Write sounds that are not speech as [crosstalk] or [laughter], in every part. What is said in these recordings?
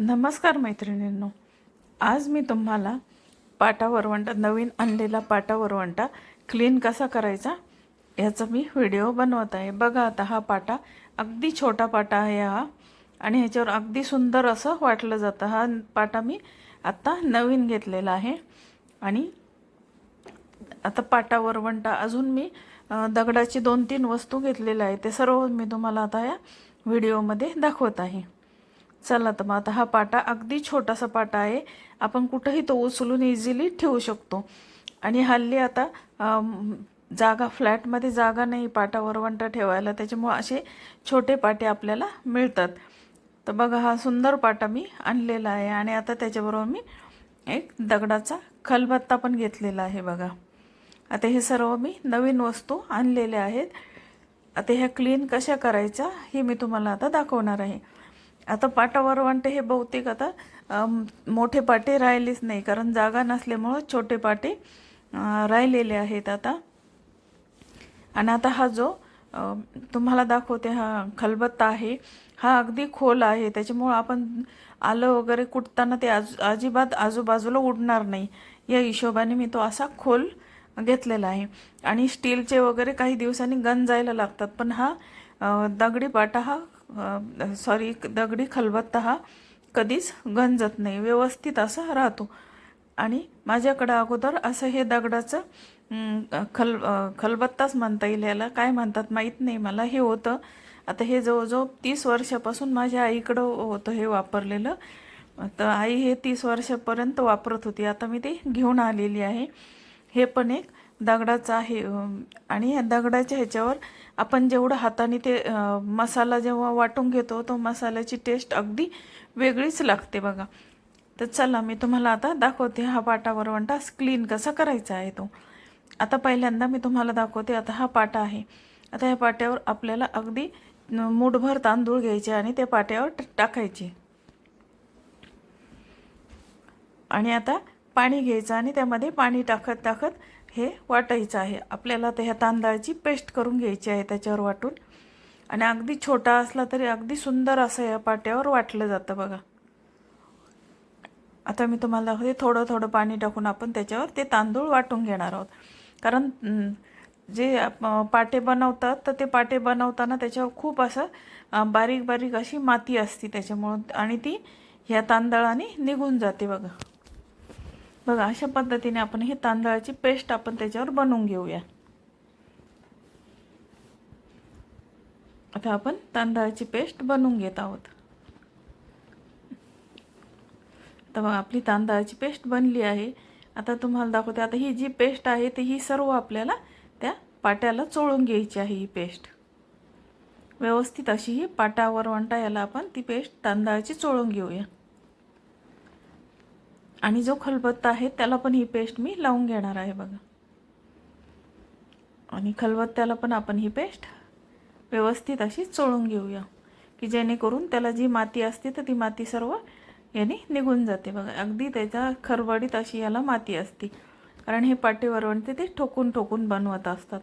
नमस्कार मैत्रिणींनो. आज मी तुम्हाला पाटा वरवंटा नवीन आणलेला पाटा वरवंटा क्लीन कसा करायचा याचा मी व्हिडिओ बनवत आहे. बघा आता हा पाटा अगदी छोटा पाटा आहे हा आणि ह्याच्यावर अगदी सुंदर असं वाटलं जातं. हा पाटा मी आत्ता नवीन घेतलेला आहे आणि आता पाटा वरवंटा अजून मी दगडाची दोन तीन वस्तू घेतलेल्या आहे ते सर्व मी तुम्हाला आता या व्हिडिओमध्ये दाखवत आहे. चला तर मग आता हा पाटा अगदी छोटासा पाटा आहे. आपण कुठंही तो उचलून इझिली ठेवू शकतो. आणि हल्ली आता जागा फ्लॅटमध्ये जागा नाही पाटा वरवंटा ठेवायला. त्याच्यामुळं असे छोटे पाटे आपल्याला मिळतात. तर बघा हा सुंदर पाटा मी आणलेला आहे. आणि आता त्याच्याबरोबर मी एक दगडाचा खलबत्ता पण घेतलेला आहे बघा. आता हे सर्व मी नवीन वस्तू आणलेल्या आहेत. आता ह्या क्लीन कशा करायच्या हे मी तुम्हाला आता दाखवणार आहे. आता पाटावर वांटे हे बहुतेक आता मोठे पाटे राहिलेच नाही कारण जागा नसल्यामुळं छोटे पाटे राहिलेले आहेत आता. आणि आता हा जो तुम्हाला दाखवते हा खलबत्ता आहे हा अगदी खोल आहे. त्याच्यामुळं आपण आलं वगैरे कुटताना ते आज अजिबात आजूबाजूला उडणार नाही. या हिशोबाने मी तो असा खोल घेतलेला आहे. आणि स्टीलचे वगैरे काही दिवसांनी गंज जायला लागतात पण हा दगडी पाटा हा सॉरी दगडी खलबत्ता हा कधीच गंजत नाही व्यवस्थित असा राहतो. आणि माझ्याकडं अगोदर असं हे दगडाचं खल खलबत्ताच म्हणता येईल याला. काय म्हणतात माहीत नाही मला हे होतं. आता हे जवळजवळ तीस वर्षापासून माझ्या आईकडं होतं हे वापरलेलं. तर आई हे तीस वर्षापर्यंत वापरत होती. आता मी ते घेऊन आलेली आहे. हे पण एक दगडाचं आहे. आणि या दगडाच्या ह्याच्यावर आपण जेवढं हाताने ते मसाला जेव्हा वाटून घेतो तो मसाल्याची टेस्ट अगदी वेगळीच लागते बघा. तर चला मी तुम्हाला आता दाखवते हा पाटा वरवंटा क्लीन कसा करायचा आहे तो. आता पहिल्यांदा मी तुम्हाला दाखवते आता हा पाटा आहे. आता ह्या पाट्यावर आपल्याला अगदी मुठभर तांदूळ घ्यायचे आणि त्या पाट्यावर टाकायचे. आणि आता पाणी घ्यायचं आणि त्यामध्ये पाणी टाकत टाकत हे वाटायचं आहे. आपल्याला तर ह्या तांदळाची पेस्ट करून घ्यायची आहे त्याच्यावर वाटून. आणि अगदी छोटा असला तरी अगदी सुंदर असं या पाट्यावर वाटलं जातं बघा. आता मी तुम्हाला दाखवते थोडं थोडं पाणी टाकून आपण त्याच्यावर ते तांदूळ वाटून घेणार आहोत. कारण जे पाटे बनवतात तर ते पाटे बनवताना त्याच्यावर खूप असं बारीक बारीक अशी माती असते त्याच्यामुळं आणि ती ह्या तांदळाने निघून जाते बघा. बघा अशा पद्धतीने आपण हे तांदळाची पेस्ट आपण त्याच्यावर बनवून घेऊया. आता आपण तांदळाची पेस्ट बनवून घेत आहोत. तर बघा आपली तांदळाची पेस्ट बनली आहे. आता तुम्हाला दाखवते आता ही जी पेस्ट आहे ती ही सर्व आपल्याला त्या पाट्याला चोळून घ्यायची आहे ही पेस्ट. व्यवस्थित अशी ही पाटावर वरवंटा याला आपण ती पेस्ट तांदळाची चोळून घेऊया. आणि जो खलबत्ता आहे त्याला पण ही पेस्ट मी लावून घेणार आहे बघा. आणि खलबत्त्याला पण आपण ही पेस्ट व्यवस्थित अशी चोळून घेऊया की जेणेकरून त्याला जी माती असते तर ती माती सर्व याने निघून जाते. बघा अगदी त्याच्या खरवडीत अशी याला माती असते. कारण हे पाटीवर वरवंटे ते ठोकून ठोकून बनवत असतात.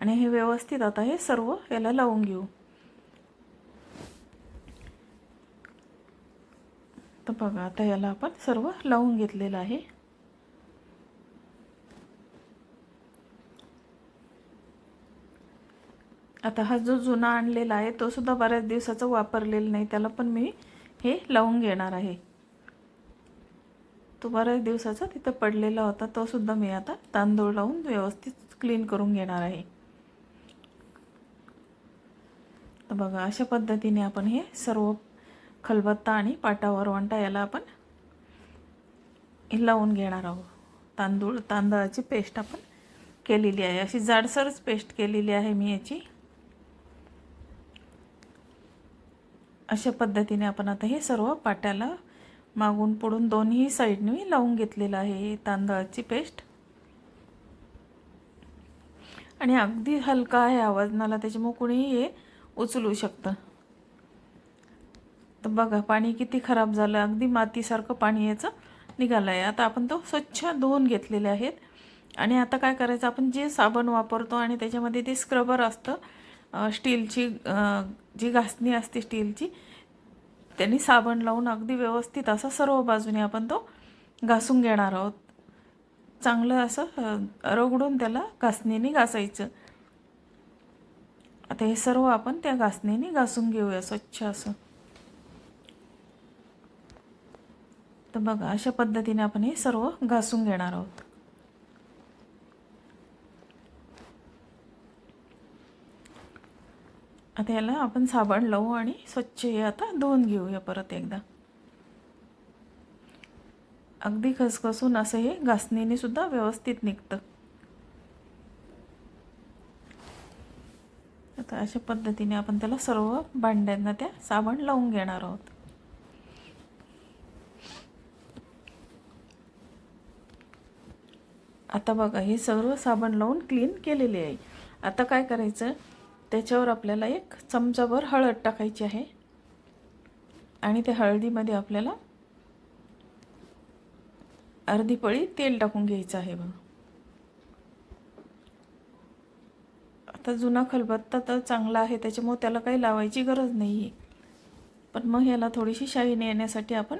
आणि हे व्यवस्थित आता हे सर्व याला लावून घेऊ. तर बघा आता याला आपण सर्व लावून घेतलेलं आहे. आता हा जो जुना आणलेला आहे तो सुद्धा बऱ्याच दिवसाचा वापरलेला नाही त्याला पण मी हे लावून घेणार आहे. तो बऱ्याच दिवसाचा तिथं पडलेला होता तो सुद्धा मी आता तांदूळ लावून व्यवस्थित क्लीन करून घेणार आहे. तर बघा अशा पद्धतीने आपण हे सर्व खलबत्ता आणि पाटावर वंटा याला आपण हे लावून घेणार आहोत. तांदूळ तांदळाची पेस्ट आपण केलेली आहे. अशी जाडसरच पेस्ट केलेली आहे मी याची. अशा पद्धतीने आपण आता हे सर्व पाट्याला मागून पुढून दोन्ही साईडने मी लावून घेतलेलं आहे तांदळाची पेस्ट. आणि अगदी हलका आहे आवाजनाला त्याच्यामुळे कुणीही हे उचलू शकतं. तर बघा पाणी किती खराब झालं. अगदी मातीसारखं पाणी याचं निघालं आहे आता आपण तो स्वच्छ धुवून घेतलेले आहेत. आणि आता काय करायचं आपण जे साबण वापरतो आणि त्याच्यामध्ये ते स्क्रबर असतं स्टीलची जी घासणी असते स्टीलची त्यांनी साबण लावून अगदी व्यवस्थित असा सर्व बाजूने आपण तो घासून घेणार आहोत. चांगलं असं रगडून त्याला घासणीने घासायचं. आता हे सर्व आपण त्या घासणीने घासून घेऊया स्वच्छ असं. तर बघा अशा पद्धतीने आपण हे सर्व घासून घेणार आहोत. आता याला आपण साबण लावू आणि स्वच्छ हे आता धुवून घेऊया परत एकदा. अगदी खसखसून असं हे घासणीने सुद्धा व्यवस्थित निघतं. आता अशा पद्धतीने आपण त्याला सर्व भांड्यांना त्या साबण लावून घेणार आहोत. आता बघा हे सर्व साबण लावून क्लीन केलेले आहे. आता काय करायचं? त्याच्यावर आपल्याला एक चमचाभर हळद टाकायची आहे. आणि त्या हळदीमध्ये आपल्याला अर्धी पळी तेल टाकून घ्यायचं आहे बघा. आता जुना खलबत्ता तर चांगला आहे त्याच्यामुळे त्याला काही लावायची गरज नाही आहे पण मग ह्याला थोडीशी शाईन येण्यासाठी आपण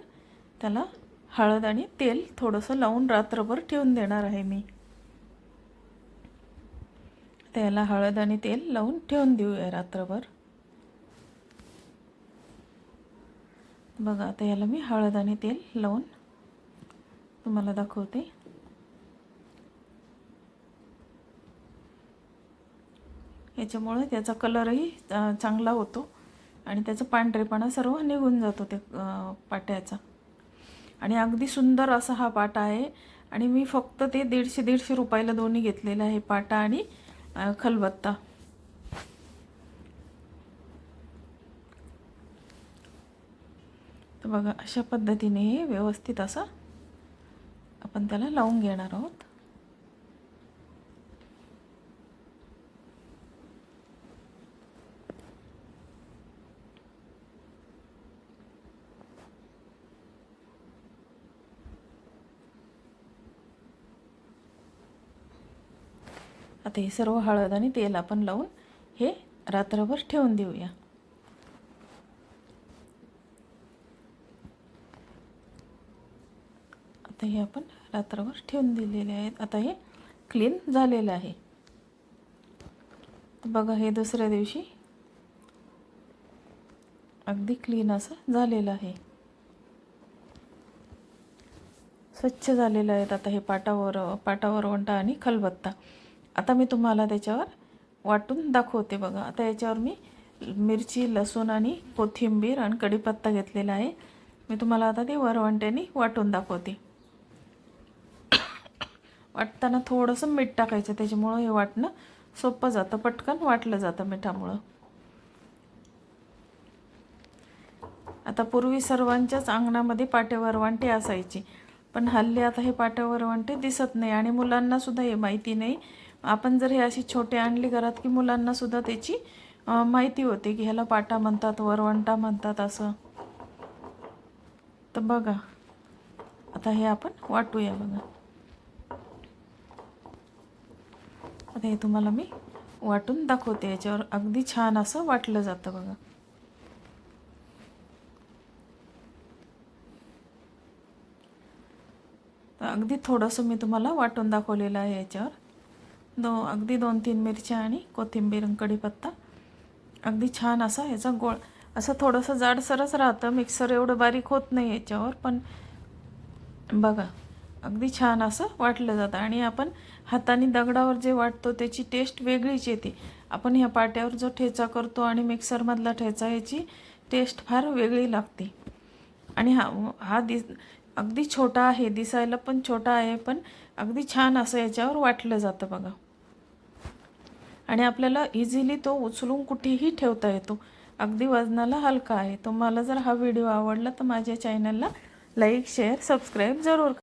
त्याला हळद आणि तेल थोडंसं लावून रात्रभर ठेवून देणार आहे मी. त्याला हळद आणि तेल लावून ठेवून देऊया रात्रभर. बघा आता याला मी हळद आणि तेल लावून तुम्हाला दाखवते. याच्यामुळे त्याचा कलरही चांगला होतो आणि त्याचा पांढरेपणा सर्व निघून जातो ते पाट्याचा. आणि अगदी सुंदर असा हा पाटा आहे. आणि मी फक्त ते दीडशे दीडशे रुपयाला दोन्ही घेतलेलं आहे पाटा आणि खलबत्ता. तर बघा अशा पद्धतीने हे व्यवस्थित असं आपण त्याला लावून घेणार आहोत. आता हे सर्व हळद आणि तेल आपण लावून हे रात्रभर ठेवून देऊया. आता हे आपण रात्रभर ठेवून दिलेले आहेत. आता हे क्लीन झालेलं आहे. बघा हे दुसऱ्या दिवशी अगदी क्लीन असं झालेलं आहे. स्वच्छ झालेलं आहेत आता हे पाटावर पाटावर वंटा आणि खलबत्ता. आता मी तुम्हाला त्याच्यावर वाटून दाखवते बघा. आता याच्यावर मी मिरची लसूण आणि कोथिंबीर आणि कढीपत्ता घेतलेला आहे. मी तुम्हाला आता ते वरवंट्याने वाटून दाखवते. [coughs] वाटताना थोडंसं मीठ टाकायचं त्याच्यामुळं हे वाटणं सोपं जातं. पटकन वाटलं जातं मिठामुळं. आता पूर्वी सर्वांच्याच अंगणामध्ये पाट्यावर वांटे असायची. पण हल्ली आता हे पाट्यावर वांटे दिसत नाही आणि मुलांना सुद्धा हे माहिती नाही आपण जर हे अशी छोटे आणली घरात की मुलांना सुद्धा त्याची माहिती होते की ह्याला पाटा म्हणतात वरवंटा म्हणतात असं. तर बघा. आता हे आपण वाटूया बघा. आता हे तुम्हाला मी वाटून दाखवते. याच्यावर अगदी छान असं वाटलं जातं बघा. अगदी थोडंसं मी तुम्हाला वाटून दाखवलेलं आहे याच्यावर. दो अगदी दोन तीन मिरच्या आणि कोथिंबीर कढीपत्ता. अगदी छान असा ह्याचा गोळ. असं थोडंसं जाडसरच राहतं. मिक्सर एवढं बारीक होत नाही याच्यावर पण बघा अगदी छान असं वाटलं जातं. आणि आपण हाताने दगडावर जे वाटतो त्याची टेस्ट वेगळीच येते. आपण ह्या पाट्यावर जो ठेचा करतो आणि मिक्सरमधला ठेचा याची टेस्ट फार वेगळी लागते. आणि हा हा दिस अगदी छोटा आहे दिसायला पण छोटा आहे पण अगदी छान असं याच्यावर वाटलं जातं बघा. आणि आपल्याला इझिली तो उचलून कुठेही ठेवता येतो. अगदी वजनाला हलका आहे. तुम्हाला जर हा व्हिडिओ आवडला तर माझ्या चॅनलला लाईक शेअर सबस्क्राईब जरूर